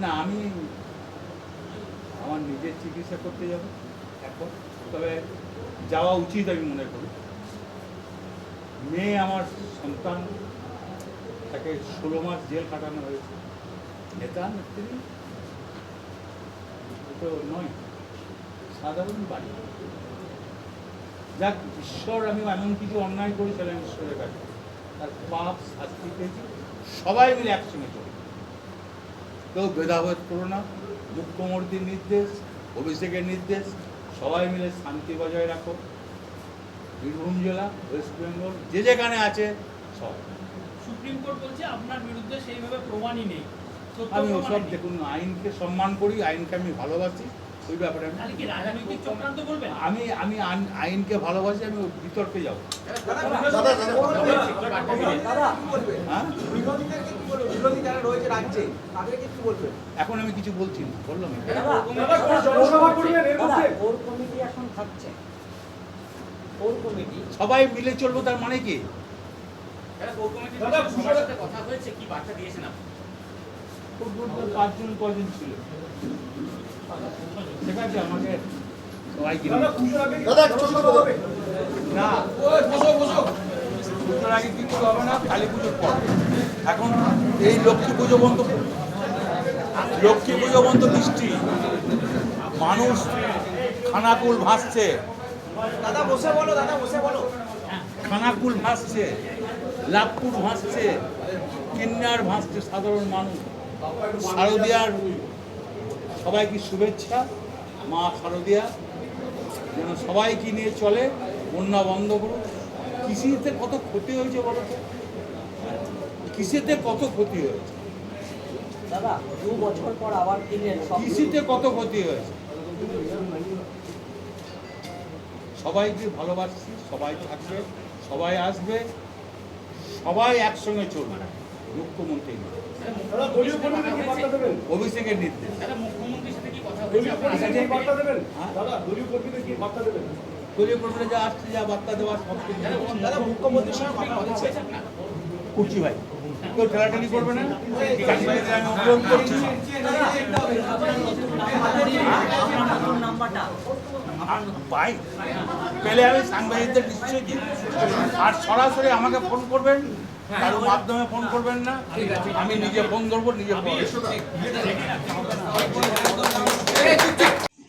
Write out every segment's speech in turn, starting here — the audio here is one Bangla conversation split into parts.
না, আমি আমার নিজের চিকিৎসা করতে যাব, এখন। তবে যাওয়া উচিত আমি মনে করি। মেয়ে আমার সন্তান, তাকে ষোলো মাস জেল কাটানো হয়েছে। নেতা, নেত্রী তো নয়, সাধারণ বাড়ি। যাক, ঈশ্বর আমি এমন কিছু অন্যায় করেছিলাম ঈশ্বরের কাছে। তার পাপ শাস্তি পেয়েছি। সবাই মিলে একসঙ্গে চলি কেউ ভেদাভেদ করো না মুখ্যমন্ত্রীর নির্দেশ অভিষেকের নির্দেশ সবাই মিলে শান্তি বজায় রাখো বীরভূম জেলা ওয়েস্ট বেঙ্গল যে যেখানে আছে সব সুপ্রিম কোর্ট বলছে আপনার বিরুদ্ধে সেইভাবে প্রমাণই নেই আমি ওসব। দেখুন আইনকে সম্মান করি আইনকে আমি ভালোবাসি ওই ব্যাপারে আমি আমি আমি আইন- আইনকে ভালোবাসি আমি বিতর্কে যাব কি? বিরোধী যারা রয়েছে রাজ্যে তাদেরকে কি বলবেন এখন আমি কিছু বলছি না বললাম ওর কমিটি এখন থাকছে। ওর কমিটি? সবাই মিলে চলবো তার মানে কি? ফুটবল পাঁচজন কজন ছিল? ঠিক আছে আমাকে সবাই না। পুজোর আগে কিছু হবে না কালী পুজোর পর। এখন এই লক্ষ্মী পুজো বন্ধ লক্ষ্মী পুজো বন্ধ বৃষ্টি। মানুষ খানাকুল ভাসছে। দাদা বসে বলো দাদা বসে বলো। খানাকুল ভাসছে লাভপুর ভাসছে কিন্নার ভাসছে সাধারণ মানুষ। শারদিয়ার সবাইকে শুভেচ্ছা মা শারদিয়া। যেন সবাইকে নিয়ে চলে বন্যা বন্ধ করুন কৃষিতে কত ক্ষতি হয়েছে বলো তো? কৃষিতে কত ক্ষতি হয়েছে? দাদা দু বছর পর আবার কিনলেন কৃষিতে কত ক্ষতি হয়েছে? সবাইকে ভালোবাসছি? সবাই থাকবে সবাই আসবে সবাই একসঙ্গে চলবে। মুখ্যমন্ত্রী অভিষেকের নির্দেশ। দাদা মুখ্যমন্ত্রীর সাথে কি কথা? দলীয় কর্মীরা যা আসছে যা বার্তা দেওয়া সব কিছু। দাদা মুখ্যমন্ত্রীর সঙ্গে কথা হয়েছে করছি ভাই। কেউ ঠেলাঠেলি করবে না? পেলে আমি সাংবাদিকদের নিশ্চয়ই দিই আর সরাসরি আমাকে ফোন করবেন কারও মাধ্যমে ফোন করবেন না। আমি নিজে ফোন করব নিজে ফোন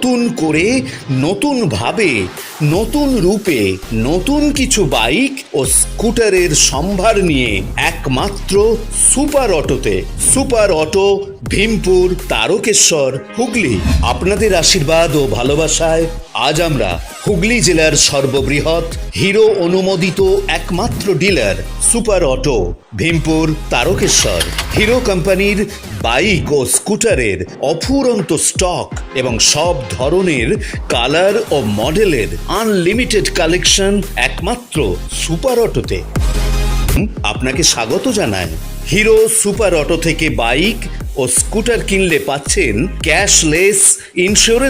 নতুন করে, নতুন ভাবে, নতুন রূপে, নতুন কিছু বাইক ও স্কুটারের সম্ভার নিয়ে একমাত্র সুপার অটোতে। Super auto, Bhimpur, Tarakeswar, Hooghly. আপনাদের আশীর্বাদ ও ভালোবাসায় আজ আমরা হুগলি জেলার সর্ববৃহৎ, হিরো অনুমোদিত একমাত্র dealer super auto, Bhimpur Tarakeswar. Hero কোম্পানির বাইক ও স্কুটারের অফুরন্ত স্টক এবং সব ধরনের কালার ও মডেলের আনলিমিটেড কালেকশন একমাত্র সুপার অটোতে। আপনাকে স্বাগত জানায় হিরো সুপার অটো থেকে বাইক ও স্কুটার কিনলে পাচ্ছেন ক্যাশলেস ইন্স্যুরেন্স